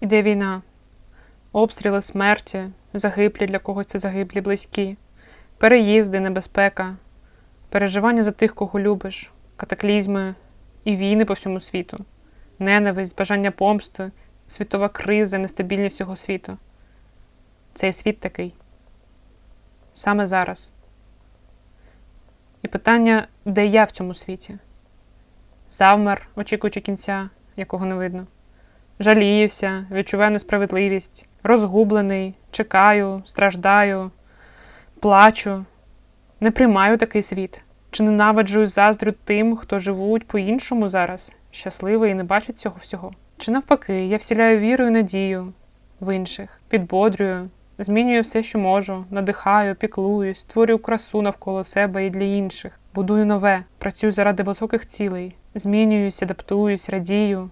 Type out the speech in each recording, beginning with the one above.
Іде війна, обстріли смерті, загиблі для когось це загиблі близькі, переїзди, небезпека, переживання за тих, кого любиш, катаклізми і війни по всьому світу, ненависть, бажання помсти, світова криза, нестабільність всього світу. Цей світ такий. Саме зараз. І питання, де я в цьому світі? Завмер, очікуючи кінця, якого не видно. Жаліюся, відчуваю несправедливість, розгублений, чекаю, страждаю, плачу, не приймаю такий світ. Чи ненавиджу і заздрю тим, хто живуть по-іншому зараз, щасливий і не бачить цього всього? Чи навпаки, я вселяю віру і надію в інших, підбодрюю, змінюю все, що можу, надихаю, піклуюсь, створюю красу навколо себе і для інших, будую нове, працюю заради високих цілей, змінююсь, адаптуюсь, радію,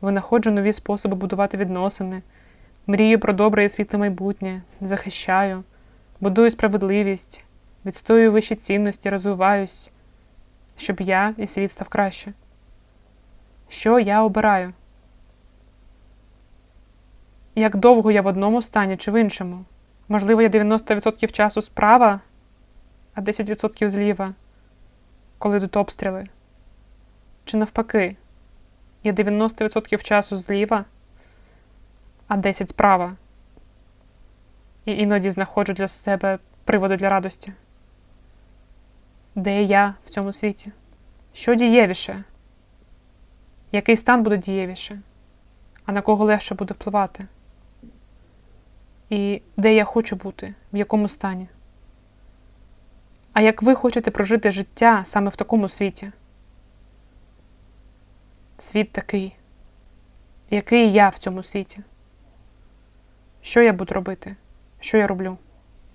винаходжу нові способи будувати відносини, мрію про добре і світле майбутнє, захищаю, будую справедливість, відстоюю вищі цінності, розвиваюсь, щоб я і світ став краще. Що я обираю? Як довго я в одному стані чи в іншому? Можливо, я 90% часу справа, а 10% зліва, коли йдуть обстріли. Чи навпаки, я 90% часу зліва, а 10% справа. І іноді знаходжу для себе приводи для радості. Де я в цьому світі? Що дієвіше? Який стан буде дієвіше? А на кого легше буде впливати? І де я хочу бути, в якому стані? А як ви хочете прожити життя саме в такому світі? Світ такий. Який я в цьому світі? Що я буду робити? Що я роблю?